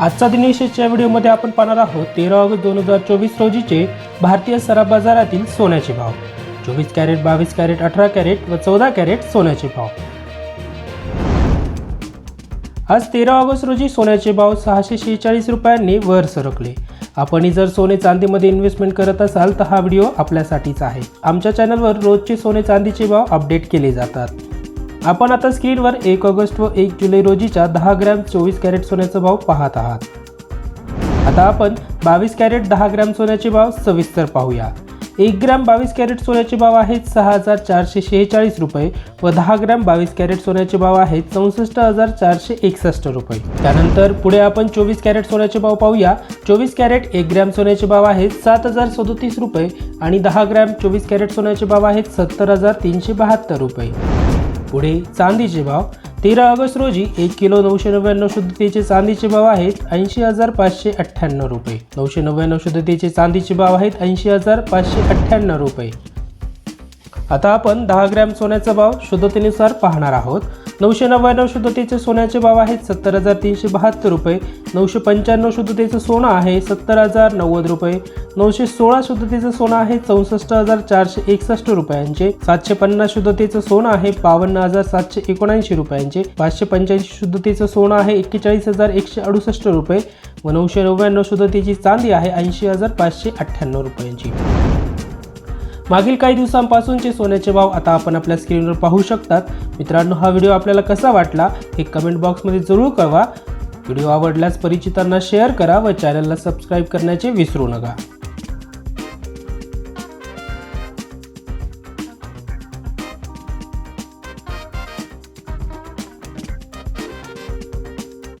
आजचा दिनविशेषच्या व्हिडिओमध्ये आपण पाहणार आहोत तेरा ऑगस्ट दोन हजार चोवीस रोजीचे भारतीय सराफ बाजारातील सोन्याचे भाव. चोवीस कॅरेट बावीस कॅरेट अठरा कॅरेट व चौदा कॅरेट सोन्याचे भाव. आज तेरा ऑगस्ट रोजी सोन्याचे भाव सहाशे शेहेचाळीस रुपयांनी वर सरकले. आपणही जर सोने चांदीमध्ये इन्व्हेस्टमेंट करत असाल तर हा व्हिडिओ आपल्यासाठीच आहे. आमच्या चॅनलवर रोजचे सोने चांदीचे भाव अपडेट केले जातात. आपण आता स्क्रीनवर एक ऑगस्ट व एक जुलै रोजीच्या दहा ग्रॅम चोवीस कॅरेट सोन्याचा भाव पाहत आहात. आता आपण बावीस कॅरेट दहा ग्रॅम सोन्याचे भाव सविस्तर पाहूया. एक ग्रॅम बावीस कॅरेट सोन्याचे भाव आहेत सहा हजार चारशे शेहेचाळीस रुपये व दहा ग्रॅम बावीस कॅरेट सोन्याचे भाव आहेत चौसष्ट हजार चारशे एकसष्ट रुपये. त्यानंतर पुढे आपण चोवीस कॅरेट सोन्याचे भाव पाहूया. चोवीस कॅरेट एक ग्रॅम सोन्याचे भाव आहेत सात हजार सदोतीस रुपये आणि दहा ग्रॅम चोवीस कॅरेट सोन्याचे भाव आहेत सत्तर हजार तीनशे बहात्तर रुपये. पुढे चांदीचे भाव. तेरा ऑगस्ट रोजी एक किलो नऊशे नव्याण्णव शुद्धतेचे चांदीचे भाव आहेत ऐंशी हजार पाचशे अठ्ठ्याण्णव रुपये. नऊशे नव्याण्णव शुद्धतेचे चांदीचे भाव आहेत ऐंशी हजार पाचशे अठ्ठ्याण्णव रुपये. आता आपण दहा ग्रॅम सोन्याचा भाव शुद्धतेनुसार पाहणार आहोत. नऊशे नव्याण्णव शुद्धतेचे सोन्याचे भाव आहेत सत्तर हजार तीनशे बहात्तर रुपये. नऊशे पंच्याण्णव शुद्धतेचं सोनं आहे सत्तर हजार नव्वद रुपये. नऊशे सोळा शुद्धतेचं सोनं आहे चौसष्ट हजार चारशे एकसष्ट रुपयांचे. सातशे पन्नास शुद्धतेचं सोनं आहे बावन्न हजार सातशे एकोणऐंशी रुपयांचे. पाचशे पंच्याऐंशी शुद्धतेचं सोनं आहे एक्केचाळीस हजार एकशे अडुसष्ट रुपये. व नऊशे नव्याण्णव शुद्धतेची चांदी आहे ऐंशी हजार पाचशे अठ्ठ्याण्णव रुपयांची. मागील काही दिवसांपासूनचे सोन्याचे भाव आता आपण आपल्या स्क्रीनवर पाहू शकतात. मित्रांनो हा व्हिडिओ आपल्याला कसा वाटला हे कमेंट बॉक्समध्ये जरूर कळवा. व्हिडिओ आवडल्यास परिचितांना शेअर करा व चॅनलला सबस्क्राईब करण्याचे विसरू नका.